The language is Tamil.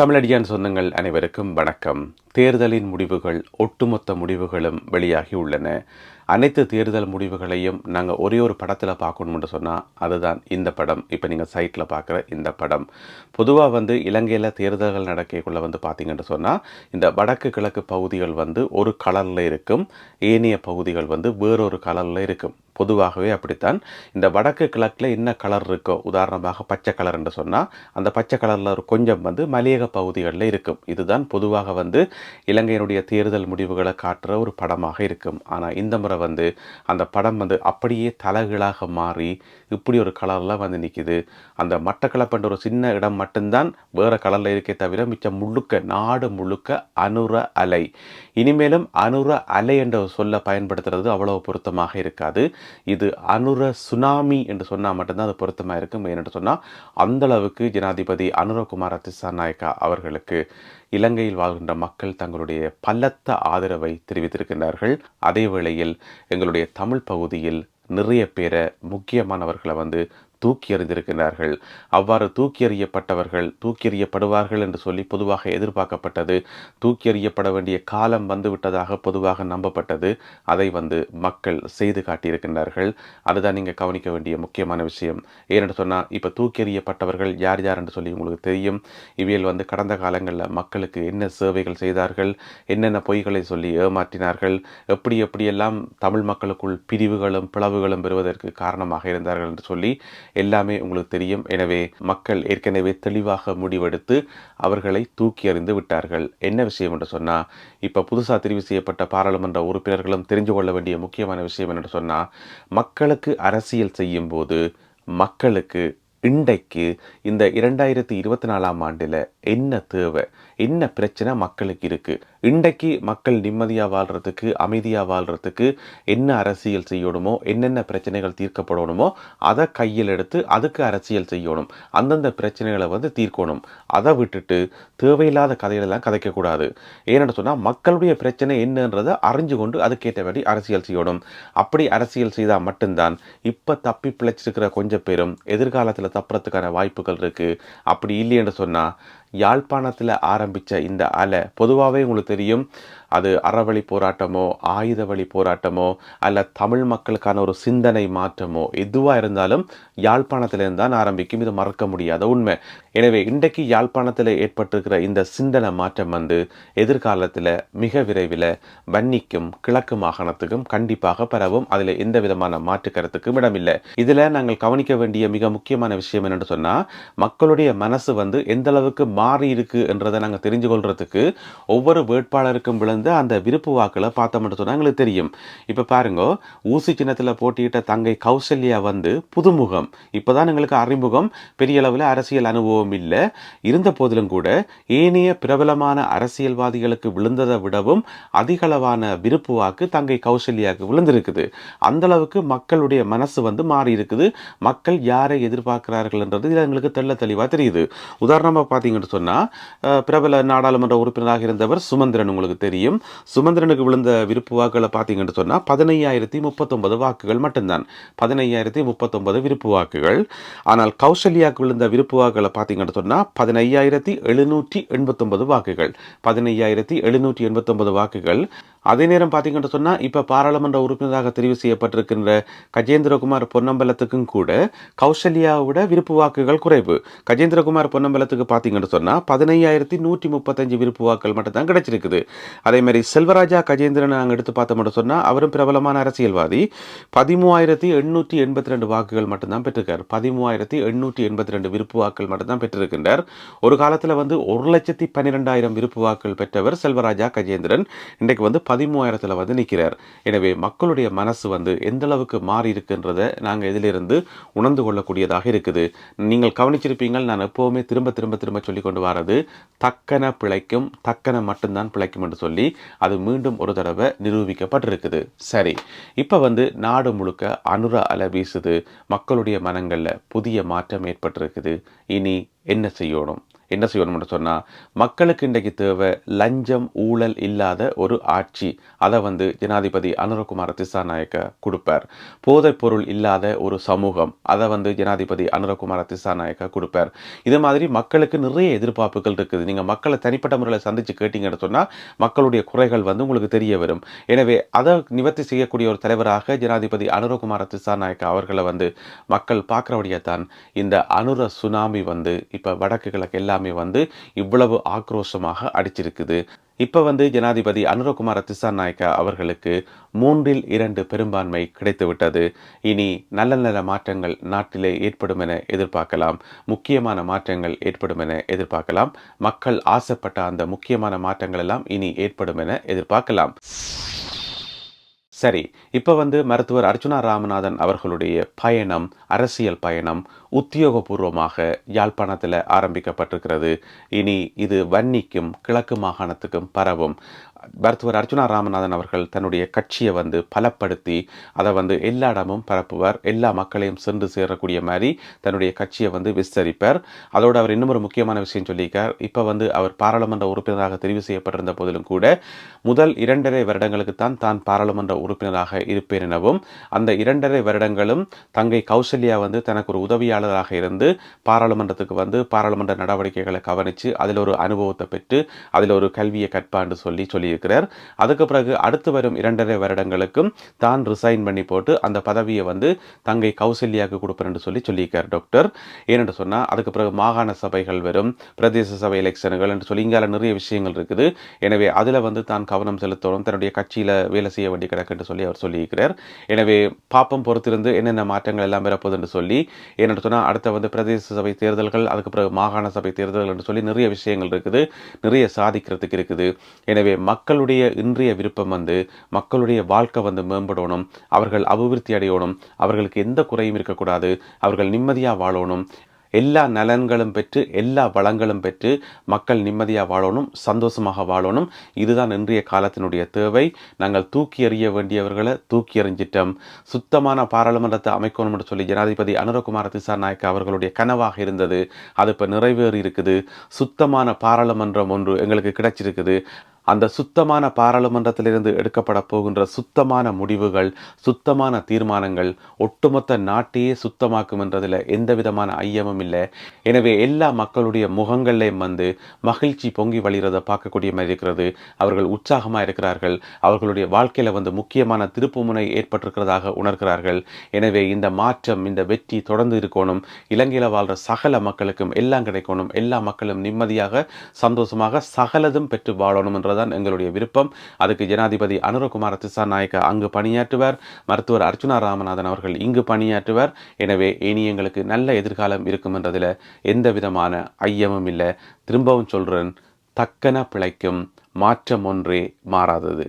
தமிழடியான் சொந்தங்கள் அனைவருக்கும் வணக்கம். தேர்தலின் முடிவுகள் ஒட்டுமொத்த முடிவுகளும் வெளியாகி உள்ளன. அனைத்து தேர்தல் முடிவுகளையும் நாங்கள் ஒரே ஒரு படத்தில் பார்க்கணும்னு சொன்னால் அதுதான் இந்த படம். இப்போ நீங்கள் சைட்டில் பார்க்குற இந்த படம். பொதுவாக வந்து இலங்கையில் தேர்தல்கள் நடக்கக்குள்ளே வந்து பார்த்தீங்கன்னு சொன்னால் இந்த வடக்கு கிழக்கு பகுதிகள் வந்து ஒரு கலரில் இருக்கும். ஏனைய பகுதிகள் வந்து வேறொரு கலரில் இருக்கும். பொதுவாகவே அப்படித்தான். இந்த வடக்கு கிழக்கில் என்ன கலர் இருக்கோ உதாரணமாக பச்சை கலர் என்று சொன்னால் அந்த பச்சை கலரில் ஒரு கொஞ்சம் வந்து மலையக பகுதிகளில் இருக்கும். இதுதான் பொதுவாக வந்து இலங்கையினுடைய தேர்தல் முடிவுகளை காட்டுற ஒரு படமாக இருக்கும். ஆனால் இந்த முறை வந்து அந்த படம் வந்து அப்படியே தலைகளாக மாறி இப்படி ஒரு கலரில் வந்து நிற்கிது அந்த மட்டக்களப்புன்ற ஒரு சின்ன இடம் மட்டும்தான் வேறு கலரில் இருக்கே தவிர மிச்சம் முழுக்க நாடு முழுக்க அனுர அலை. இனிமேலும் அனுர அலை என்ற சொல்ல பயன்படுத்துறது அவ்வளவு பொருத்தமாக இருக்காது. இது அனுர சுனாமி என்று சொன்னால் மட்டும்தான் அது பொருத்தமாக இருக்கும். ஏனென்று சொன்னால் அந்த அளவுக்கு ஜனாதிபதி அனுரகுமார திசாநாயக்கா அவர்களுக்கு இலங்கையில் வாழ்கின்ற மக்கள் தங்களுடைய பலத்த ஆதரவை தெரிவித்திருக்கின்றார்கள். அதே வேளையில் எங்களுடைய தமிழ் பகுதியில் நிறைய பேரை முக்கியமானவர்களை வந்து தூக்கி எறிந்திருக்கிறார்கள். அவ்வாறு தூக்கி எறியப்பட்டவர்கள் தூக்கி எறியப்படுவார்கள் என்று சொல்லி பொதுவாக எதிர்பார்க்கப்பட்டது. தூக்கி எறியப்பட வேண்டிய காலம் வந்துவிட்டதாக பொதுவாக நம்பப்பட்டது. அதை வந்து மக்கள் செய்து காட்டியிருக்கின்றார்கள். அதுதான் நீங்கள் கவனிக்க வேண்டிய முக்கியமான விஷயம். ஏனென்று சொன்னால் இப்போ தூக்கி எறியப்பட்டவர்கள் யார் யார் என்று சொல்லி உங்களுக்கு தெரியும். இவையில் வந்து கடந்த காலங்களில் மக்களுக்கு என்ன சேவைகள் செய்தார்கள் என்னென்ன பொய்களை சொல்லி ஏமாற்றினார்கள் எப்படி எப்படியெல்லாம் தமிழ் மக்களுக்குள் பிரிவுகளும் பிளவுகளும் பெறுவதற்கு காரணமாக இருந்தார்கள் என்று சொல்லி எல்லாமே உங்களுக்கு தெரியும். எனவே மக்கள் ஏற்கனவே தெளிவாக முடிவெடுத்து அவர்களை தூக்கி எறிந்து விட்டார்கள். என்ன விஷயம் என்று சொன்னால் இப்போ புதுசாக தெரிவு செய்யப்பட்ட பாராளுமன்ற உறுப்பினர்களும் தெரிஞ்சு கொள்ள வேண்டிய முக்கியமான விஷயம் என்று சொன்னால் மக்களுக்கு அரசியல் செய்யும் போது மக்களுக்கு இன்றைக்கு இந்த இரண்டாயிரத்தி இருபத்தி நாலாம் ஆண்டில் என்ன தேவை? என்ன பிரச்சனை மக்களுக்கு இருக்குது இன்றைக்கு மக்கள் நிம்மதியாக வாழ்கிறதுக்கு அமைதியாக வாழ்கிறதுக்கு என்ன அரசியல் செய்யணுமோ என்னென்ன பிரச்சனைகள் தீர்க்கப்படணுமோ அதை கையில் எடுத்து அதுக்கு அரசியல் செய்யணும். அந்தந்த பிரச்சனைகளை வந்து தீர்க்கணும். அதை விட்டுட்டு தேவையில்லாத கதைகளெல்லாம் கதைக்கக்கூடாது. ஏன்னு சொன்னால் மக்களுடைய பிரச்சனை என்னன்றதை அறிஞ்சு கொண்டு அதுக்கேற்ற வேண்டி அரசியல் செய்யணும். அப்படி அரசியல் செய்தால் மட்டும்தான் இப்போ தப்பி பிழைச்சிருக்கிற கொஞ்சம் பேரும் எதிர்காலத்தில் தப்புறதுக்கான வாய்ப்புகள் இருக்குது அப்படி இல்லைன்னு சொன்னால் யாழ்ப்பாணத்தில் ஆரம்பித்த இந்த அலை பொதுவாகவே உங்களுக்கு தெரியும். அது அறவழி போராட்டமோ ஆயுத வழி போராட்டமோ அல்ல தமிழ் மக்களுக்கான ஒரு சிந்தனை மாற்றமோ எதுவாக இருந்தாலும் யாழ்ப்பாணத்திலிருந்து தான் ஆரம்பிக்கும். இது மறக்க முடியாத உண்மை. எனவே இன்றைக்கு யாழ்ப்பாணத்தில் ஏற்பட்டிருக்கிற இந்த சிந்தனை மாற்றம் வந்து எதிர்காலத்தில் மிக விரைவில் வன்னிக்கும் கிழக்கு மாகாணத்துக்கும் கண்டிப்பாக பரவும். அதில் எந்த விதமான மாற்று கருத்துக்கும் இடமில்லை. இதில் நாங்கள் கவனிக்க வேண்டிய மிக முக்கியமான விஷயம் என்னென்னு சொன்னால் மக்களுடைய மனசு வந்து எந்த அளவுக்கு மாறி இருக்கு என்றதை நாங்கள் தெரிஞ்சு கொள்றதுக்கு ஒவ்வொரு வேட்பாளருக்கும் விழுந்த அந்த விருப்பு வாக்களை பார்த்தோம்னு சொன்னால் எங்களுக்கு தெரியும். இப்போ பாருங்க ஊசி சின்னத்தில் போட்டியிட்ட தங்கை கௌசல்யா வந்து புதுமுகம். இப்போ தான் எங்களுக்கு அறிமுகம். பெரிய அளவில் அரசியல் அனுபவம் இல்லை. இருந்த போதிலும் கூட ஏனைய பிரபலமான அரசியல்வாதிகளுக்கு விழுந்ததை விடவும் அதிகளவான விருப்பு வாக்கு தங்கை கௌசல்யாவுக்கு விழுந்திருக்குது. அந்த அளவுக்கு மக்களுடைய மனசு வந்து மாறி இருக்குது மக்கள் யாரை எதிர்பார்க்கிறார்கள்ன்றது இதில் எங்களுக்கு தெள்ள தெளிவாக தெரியுது. உதாரணமாக பார்த்தீங்கன்னு சொன்னால் பிரபல நாடாளுமன்ற உறுப்பினராக இருந்தவர் சுமந்திரன் உங்களுக்கு தெரியும். சுமந்திரனுக்கு விழுந்த விருப்பு வாக்குகளை பார்த்தீங்கன்னு சொன்னால் பதினையாயிரத்தி முப்பத்தொன்பது வாக்குகள் மட்டும்தான். பதினையாயிரத்தி முப்பத்தொன்பது விருப்பு வாக்குகள். ஆனால் கௌசல்யாவுக்கு விழுந்த விருப்பு வாக்குகளை பார்த்தீங்கன்னு சொன்னால் பதினையாயிரத்தி எழுநூற்றி எண்பத்தொன்பது வாக்குகள். பதினையாயிரத்தி எழுநூற்றி எண்பத்தொன்பது வாக்குகள். அதே நேரம் பார்த்தீங்கன்னு சொன்னால் இப்போ பாராளுமன்ற உறுப்பினராக தெரிவு செய்யப்பட்டிருக்கின்ற கஜேந்திரகுமார் பொன்னம்பலத்துக்கும் கூட கௌசல்யாவோட விருப்பு வாக்குகள் குறைவு. கஜேந்திரகுமார் பொன்னம்பலத்துக்கு பார்த்தீங்கன்னு சொன்னால் பதினையாயிரத்தி நூற்றி முப்பத்தஞ்சு விருப்பு வாக்குகள் மட்டும் தான் கிடைச்சிருக்குது. அதே மாதிரி செல்வராஜா கஜேந்திரன் நாங்கள் எடுத்து பார்த்தோம்னு சொன்னால் அவரும் பிரபலமான அரசியல்வாதி. பதிமூவாயிரத்தி எண்ணூற்றி எண்பத்தி ரெண்டு வாக்குகள் மட்டும்தான் பெற்றிருக்கார். பதிமூவாயிரத்தி எண்ணூற்றி எண்பத்தி ரெண்டு விருப்பு வாக்குகள் மட்டும்தான் பெற்றிருக்கின்றார். ஒரு காலத்தில் வந்து ஒரு லட்சத்தி பன்னிரெண்டாயிரம் விருப்பு வாக்குகள் பெற்றவர் செல்வராஜா கஜேந்திரன். இன்றைக்கு வந்து பதிமூவாயிரத்தில் வந்து நிற்கிறார் எனவே மக்களுடைய மனசு வந்து எந்த அளவுக்கு மாறி இருக்குன்றதை நாங்கள் இதிலிருந்து உணர்ந்து கொள்ளக்கூடியதாக இருக்குது. நீங்கள் கவனிச்சிருப்பீங்கள் நான் எப்போவுமே திரும்ப திரும்ப திரும்ப சொல்லி கொண்டு வரது தக்கன பிழைக்கும் தக்கன மட்டும்தான் பிழைக்கும் என்று சொல்லி அது மீண்டும் ஒரு தடவை நிரூபிக்கப்பட்டிருக்குது. சரி இப்போ வந்து நாடு முழுக்க அனுர அலை வீசுது. மக்களுடைய மனங்களில் புதிய மாற்றம் ஏற்பட்டிருக்குது. இனி என்ன செய்யணும்? என்ன செய்யணும்னு சொன்னால் மக்களுக்கு இன்றைக்கு தேவை லஞ்சம் ஊழல் இல்லாத ஒரு ஆட்சி. அதை வந்து ஜனாதிபதி அனுரகுமார திசாநாயக்க கொடுப்பார். போதைப் பொருள் இல்லாத ஒரு சமூகம். அதை வந்து ஜனாதிபதி அனுரகுமார திசாநாயக்க கொடுப்பார். இது மாதிரி மக்களுக்கு நிறைய எதிர்பார்ப்புகள் இருக்குது. நீங்கள் மக்களை தனிப்பட்ட முறையில் சந்தித்து கேட்டீங்கன்னு சொன்னால் மக்களுடைய குறைகள் வந்து உங்களுக்கு தெரிய வரும். எனவே அதை நிவர்த்தி செய்யக்கூடிய ஒரு தலைவராக ஜனாதிபதி அனுரகுமார திசாநாயக்க அவர்களை வந்து மக்கள் பார்க்குறபடியே தான் இந்த அனுர சுனாமி வந்து இப்போ வடக்கு கிழக்கு எல்லாமே வந்து இவ்வளவு ஆக்ரோஷமாக அடிச்சிருக்குது. இப்போ வந்து ஜனாதிபதி அனுரகுமார திசாநாயக்கா அவர்களுக்கு மூன்றில் இரண்டு பெரும்பான்மை கிடைத்துவிட்டது. இனி நல்ல நல்ல மாற்றங்கள் நாட்டிலே ஏற்படும் என எதிர்பார்க்கலாம். முக்கியமான மாற்றங்கள் ஏற்படும் என எதிர்பார்க்கலாம். மக்கள் ஆசைப்பட்ட அந்த முக்கியமான மாற்றங்கள் எல்லாம் இனி ஏற்படும் என எதிர்பார்க்கலாம். சரி இப்போ வந்து மருத்துவர் அர்ஜுனா ராமநாதன் அவர்களுடைய பயணம் அரசியல் பயணம் உத்தியோகபூர்வமாக யாழ்ப்பாணத்தில் ஆரம்பிக்கப்பட்டிருக்கிறது. இனி இது வன்னிக்கும் கிழக்கு மாகாணத்துக்கும் பரவும். மருத்துவர் அர்ஜுனா ராமநாதன் அவர்கள் தன்னுடைய கட்சியை வந்து பலப்படுத்தி அதை வந்து எல்லா இடமும் பரப்புவார். எல்லா மக்களையும் சென்று சேரக்கூடிய மாதிரி தன்னுடைய கட்சியை வந்து விஸ்தரிப்பார். அதோடு அவர் இன்னும் ஒரு முக்கியமான விஷயம் சொல்லியிருக்கார். இப்போ வந்து அவர் பாராளுமன்ற உறுப்பினராக தெரிவு செய்யப்பட்டிருந்த போதிலும் கூட முதல் இரண்டரை வருடங்களுக்கு தான் தான் பாராளுமன்ற உறுப்பினராக இருப்பேன் எனவும் அந்த இரண்டரை வருடங்களும் தங்கை கௌசல்யா வந்து தனக்கு ஒரு உதவியாளராக இருந்து பாராளுமன்றத்துக்கு வந்து பாராளுமன்ற நடவடிக்கைகளை கவனித்து அதில் ஒரு அனுபவத்தை பெற்று அதில் ஒரு கல்வியை கற்பான்னு சொல்லி சொல்லியிருக்கிறார். அதுக்கு பிறகு அடுத்து வரும் இரண்டரை வருடங்களுக்கும் தான் ரிசைன் பண்ணி போட்டு அந்த பதவியை வந்து தங்கை கௌசல்யாவுக்கு கொடுப்பேன் சொல்லி சொல்லியிருக்கார் டாக்டர். ஏனென்று சொன்னால் அதுக்கு பிறகு மாகாண சபைகள் வரும் பிரதேச சபை எலெக்ஷன்கள் என்று சொல்லி இங்கால நிறைய விஷயங்கள் இருக்குது. எனவே அதில் வந்து தான் கவனம் செலுத்தணும் தன்னுடைய கட்சியில் வேலை செய்ய வேண்டி கிடக்குன்னு சொல்லி அவர் சொல்லியிருக்கிறார். எனவே பாப்பம் பொறுத்திருந்து என்னென்ன மாற்றங்கள் எல்லாம் என்று சொல்லி ஏனென்று சொன்னால் அடுத்த வந்து பிரதேச சபை தேர்தல்கள் அதுக்கு பிறகு மாகாண சபை தேர்தல்கள் என்று சொல்லி நிறைய விஷயங்கள் இருக்குது நிறைய சாதிக்கிறதுக்கு இருக்குது. எனவே மக்களுடைய இன்றைய விருப்பம் வந்து மக்களுடைய வாழ்க்கை வந்து மேம்படணும் அவர்கள் அபிவிருத்தி அடையணும் அவர்களுக்கு எந்த குறையும் இருக்கக்கூடாது அவர்கள் நிம்மதியாக வாழணும் எல்லா நலன்களும் பெற்று எல்லா வளங்களும் பெற்று மக்கள் நிம்மதியாக வாழணும் சந்தோஷமாக வாழணும். இதுதான் இன்றைய காலத்தினுடைய தேவை. நாங்கள் தூக்கி எறிய வேண்டியவர்களை தூக்கி எறிஞ்சிட்டோம். சுத்தமான பாராளுமன்றத்தை அமைக்கணும்னு சொல்லி ஜனாதிபதி அனுரகுமார திசாநாயக்க அவர்களுடைய கனவாக இருந்தது. அது இப்போ நிறைவேறி இருக்குது சுத்தமான பாராளுமன்றம் ஒன்று எங்களுக்கு கிடைச்சிருக்குது. அந்த சுத்தமான பாராளுமன்றத்திலிருந்து எடுக்கப்பட போகின்ற சுத்தமான முடிவுகள் சுத்தமான தீர்மானங்கள் ஒட்டுமொத்த நாட்டையே சுத்தமாக்கும் என்றதில் எந்த விதமான ஐயமும் இல்லை. எனவே எல்லா மக்களுடைய முகங்கள்லேயும் வந்து மகிழ்ச்சி பொங்கி வழிகிறத பார்க்கக்கூடிய மாதிரி இருக்கிறது. அவர்கள் உற்சாகமாக இருக்கிறார்கள். அவர்களுடைய வாழ்க்கையில் வந்து முக்கியமான திருப்புமுனை ஏற்பட்டிருக்கிறதாக உணர்கிறார்கள். எனவே இந்த மாற்றம் இந்த வெற்றி தொடர்ந்து இருக்கணும். இலங்கையில் வாழ்கிற சகல மக்களுக்கும் எல்லாம் கிடைக்கணும். எல்லா மக்களும் நிம்மதியாக சந்தோஷமாக சகலதும் பெற்று வாழணும் என்ற என்பதுதான் எங்களுடைய விருப்பம். அதுக்கு ஜனாதிபதி அனுரகுமார திசாநாயக்க அங்கு பணியாற்றுவார். மருத்துவர் அர்ச்சுனா ராமநாதன் அவர்கள் இங்கு பணியாற்றுவார். எனவே இனி எங்களுக்கு நல்ல எதிர்காலம் இருக்கும் என்றதில் எந்த விதமான ஐயமும் இல்லை. திரும்பவும் சொல்கிறேன் தக்கன பிழைக்கும் மாற்றம் ஒன்றே மாறாதது.